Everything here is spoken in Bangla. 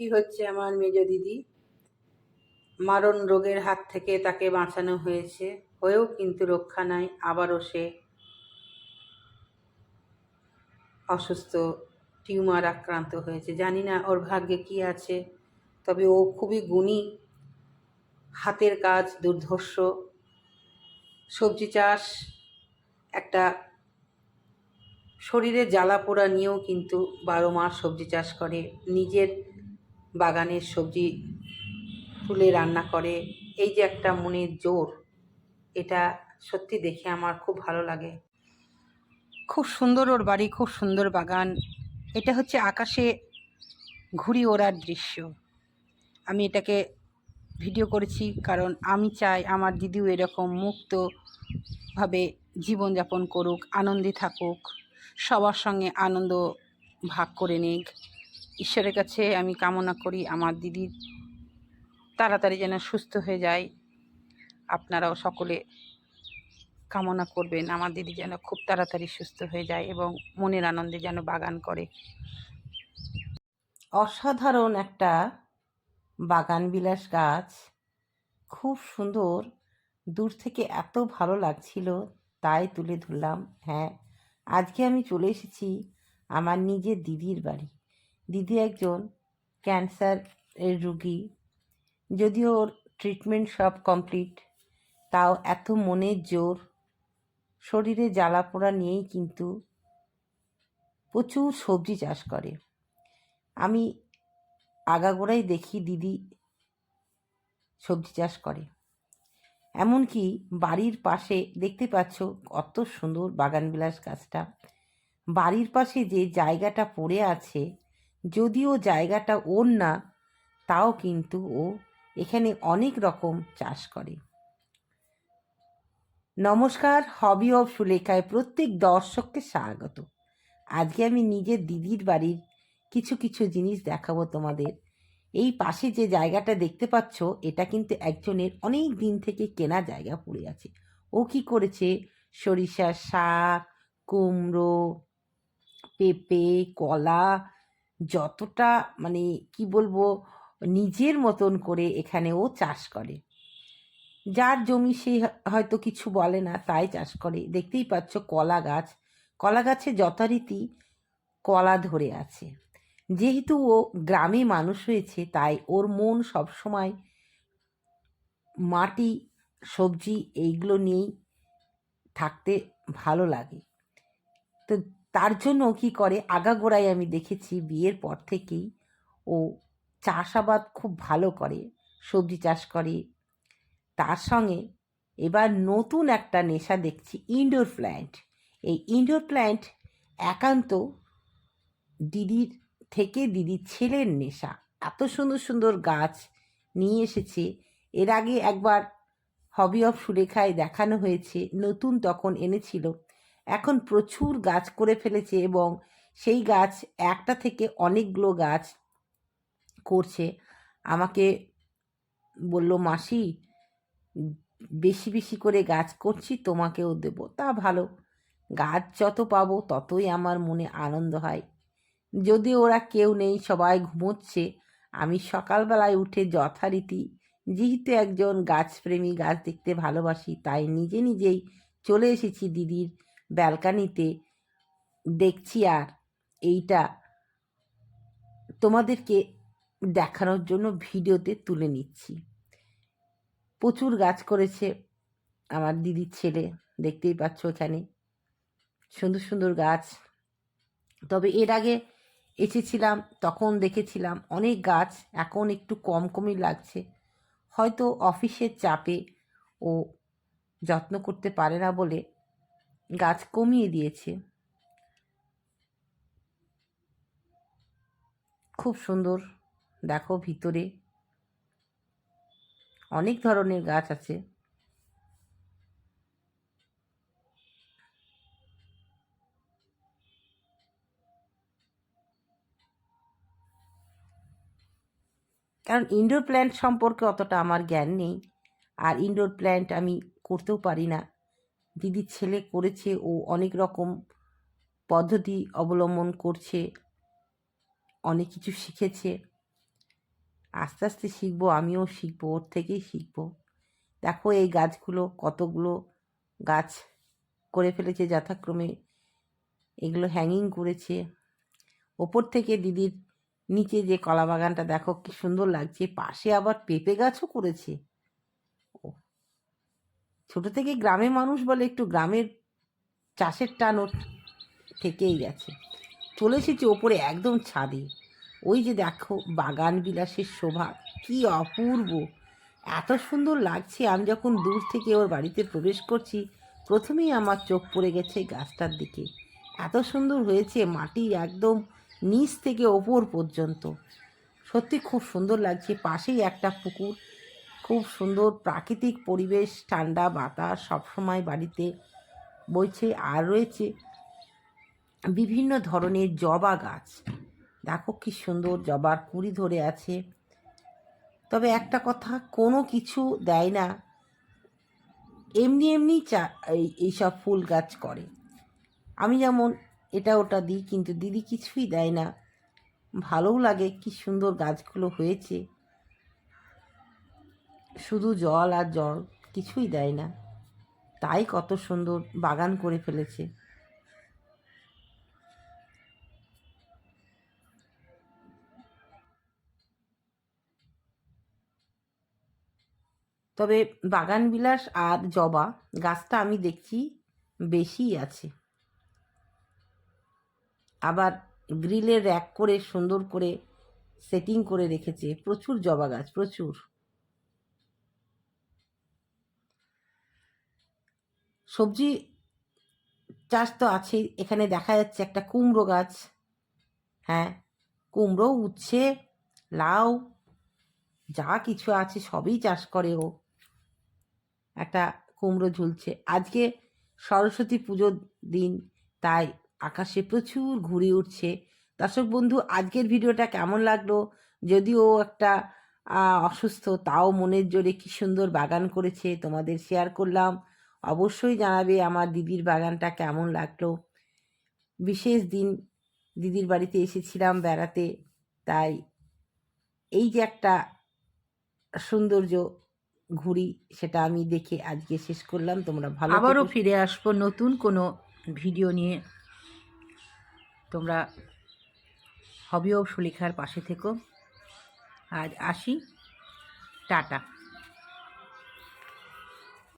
কি হচ্ছে আমার মেজ দিদি? মারণ রোগের হাত থেকে তাকে বাঁচানো হয়েছে, হয়েও কিন্তু রক্ষা নাই, আবারও সে অসুস্থ টিউমার আক্রান্ত হয়েছে। জানি না ওর ভাগ্যে কি আছে, তবে ও খুবই গুণী। হাতের কাজ, দুর্ধর্ষ। সবজি চাষ, একটা শরীরে জ্বালা পোড়া নিয়েও কিন্তু বারো মাস সবজি চাষ করে। নিজের বাগানের সবজি তুলে রান্না করে। এই যে একটা মনের জোর, এটা সত্যি দেখে আমার খুব ভালো লাগে। খুব সুন্দর ওর বাড়ি, খুব সুন্দর বাগান। এটা হচ্ছে আকাশে ঘুড়ি ওড়ার দৃশ্য। আমি এটাকে ভিডিও করেছি কারণ আমি চাই আমার দিদিও এরকম মুক্তভাবে জীবনযাপন করুক, আনন্দে থাকুক, সবার সঙ্গে আনন্দ ভাগ করে নিক। ঈশ্বরের কাছে আমি কামনা করি, আমার দিদির তাড়াতাড়ি যেন সুস্থ হয়ে যায়। আপনারাও সকলে কামনা করবেন, আমার দিদি যেন খুব তাড়াতাড়ি সুস্থ হয়ে যায় এবং মনের আনন্দে যেন বাগান করে। অসাধারণ একটা বাগান বিলাস গাছ। খুব সুন্দর। দূর থেকে এত ভালো লাগছিল, তাই তুলে ধরলাম। হ্যাঁ আজকে আমি চলে এসেছি আমার নিজের দিদির বাড়ি। দিদি একজন ক্যান্সার এর রুগী, যদিও ওর ট্রিটমেন্ট সব কমপ্লিট তাও এত মনের জোর, শরীরে জ্বালা পোড়া নিয়েই কিন্তু প্রচুর সবজি চাষ করে। আমি আগাগোড়াই দেখি দিদি সবজি চাষ করে। এমনকি বাড়ির পাশে দেখতে পাচ্ছ কত সুন্দর বাগানবিলাস গাছটা। বাড়ির পাশে যে জায়গাটা পড়ে আছে যদিও জায়গাটা ওর না, তাও কিন্তু ও এখানে অনেক রকম চাষ করে। নমস্কার হবি অফ সুলেখায় প্রত্যেক দর্শককে স্বাগত। আজকে আমি নিজের দিদির বাড়ির কিছু কিছু জিনিস দেখাবো তোমাদের। এই পাশে যে জায়গাটা দেখতে পাচ্ছ, এটা কিন্তু একজনের অনেক দিন থেকে কেনা জায়গা পড়ে আছে। ও কি করেছে? সরিষা শাক, কুমড়ো, পেঁপে, কলা যতটা মানে কি বলব, নিজের মতন করে এখানে ও চাষ করে। যার জমি সে হয়তো কিছু বলে না, তাই চাষ করে। দেখতেই পাচ্ছ কলা গাছ। কলা গাছে যথারীতি কলা ধরে আছে। যেহেতু ও গ্রামে মানুষ হয়েছে, তাই ওর মন সবসময় মাটি, সবজি এইগুলো নিয়েই থাকতে ভালো লাগে। তো তার জন্য কি করে? আগাগোড়ায় আমি দেখেছি বিয়ের পর থেকেই ও চাষাবাদ খুব ভালো করে, সবজি চাষ করে। তার সঙ্গে এবার নতুন একটা নেশা দেখছি ইনডোর প্ল্যান্ট এই ইনডোর প্ল্যান্ট একান্ত দিদির থেকে দিদির ছেলের নেশা। এত সুন্দর সুন্দর গাছ নিয়ে এসেছে। এর আগে একবার হবি অফ সুরেখায় দেখানো হয়েছে, নতুন তখন এনেছিল। এখন প্রচুর গাছ করে ফেলেছে এবং সেই গাছ একটা থেকে অনেকগুলো গাছ করছে। আমাকে বলল, মাসি, বেশি বেশি করে গাছ করছি, তোমাকেও দেব। তা ভালো, গাছ যত পাবো ততই আমার মনে আনন্দ হয়। যদি ওরা কেউ নেই, সবাই ঘুমোচ্ছে, আমি সকালবেলায় উঠে যথারীতি, যেহেতু একজন গাছপ্রেমী, গাছ দেখতে ভালোবাসি, তাই নিজে, নিজেই চলে এসেছি দিদির ব্যালকানিতে দেখছি আর এইটা তোমাদেরকে দেখানোর জন্য ভিডিওতে তুলে নিচ্ছি। প্রচুর গাছ করেছে আমার দিদির ছেলে, দেখতেই পাচ্ছ এখানে। সুন্দর সুন্দর গাছ। তবে এর আগে এসেছিলাম, তখন দেখেছিলাম অনেক গাছ, এখন একটু কম কমই লাগছে। হয়তো অফিসের চাপে ও যত্ন করতে পারে না বলে গাছ কমিয়ে দিয়েছে। খুব সুন্দর। দেখো ভিতরে অনেক ধরনের গাছ আছে। কারণ ইনডোর প্ল্যান্ট সম্পর্কে অতটা আমার জ্ঞান নেই। আর ইনডোর প্ল্যান্ট আমি করতেও পারি না। দিদির ছেলে করেছে ও অনেক রকম পদ্ধতি অবলম্বন করছে, অনেক কিছু শিখেছে। আস্তে আস্তে শিখব, আমিও শিখব, ওর থেকেই শিখব। দেখো এই গাছগুলো কতগুলো গাছ করে ফেলেছে, যথাক্রমে এগুলো হ্যাঙ্গিং করেছে। ওপর থেকে দিদির নিচে যে কলা বাগানটা দেখো কি সুন্দর লাগছে। পাশে আবার পেঁপে গাছও করেছে। ছোট থেকে গ্রামে মানুষ বলে একটু গ্রামের চাষের টান থেকেই গেছে। চলে এসেছি ওপরে একদম ছাদে। ওই যে দেখো, বাগান বিলাসের শোভা, কি অপূর্ব! এত সুন্দর লাগছে, আমি যখন দূর থেকে ওর বাড়িতে প্রবেশ করছি, প্রথমেই আমার চোখ পড়ে গেছে গাছটার দিকে। এত সুন্দর হয়েছে, মাটি একদম নিচ থেকে ওপর পর্যন্ত। সত্যি খুব সুন্দর লাগছে, পাশেই একটা পুকুর খুব সুন্দর প্রাকৃতিক পরিবেশ, ঠান্ডা বাতাস, সবসময় বাড়িতে বইছে আর রয়েছে বিভিন্ন ধরনের জবা গাছ। দেখো কি সুন্দর জবার কুড়ি ধরে আছে। তবে একটা কথা, কোনো কিছু দেয় না। এমনি এমনি চা, এই, এইসব ফুল গাছ করে। আমি যেমন এটা ওটা দিই, কিন্তু দিদি কিছুই দেয় না। ভালোও লাগে কি সুন্দর গাছগুলো হয়েছে। শুধু জল আর জল কিছুই দেয় না। তাই কত সুন্দর বাগান করে ফেলেছে। তবে বাগান বিলাস আর জবা গাছটা আমি দেখছি বেশিই আছে। আবার গ্রিলের র্যাক করে সুন্দর করে সেটিং করে রেখেছে। প্রচুর জবা গাছ, প্রচুর। সবজি চাষ তো আছেই। এখানে দেখা যাচ্ছে একটা কুমড়ো গাছ। হ্যাঁ কুমড়ো, উচ্ছে, লাউ, যা কিছু আছে সবই চাষ করে ও। একটা কুমড়ো ঝুলছে। আজকে সরস্বতী পুজোর দিন, তাই আকাশে প্রচুর ঘুরে উঠছে দর্শক বন্ধু, আজকের ভিডিওটা কেমন লাগল? যদিও একটা অসুস্থ, তাও মনের জোরে কি সুন্দর বাগান করেছে, তোমাদের শেয়ার করলাম। অবশ্যই জানাবে আমার দিদির বাগানটা কেমন লাগল। বিশেষ দিন দিদির বাড়িতে এসেছিলাম বেড়াতে, তাই এই যে একটা সৌন্দর্য ঘুরি সেটা আমি দেখে আজকে শেষ করলাম। তোমরা ভালো আবারও ফিরে আসব নতুন কোনো ভিডিও নিয়ে। তোমরা হবি ও সুলেখার পাশে থেকো। আজ আসি। টাটা।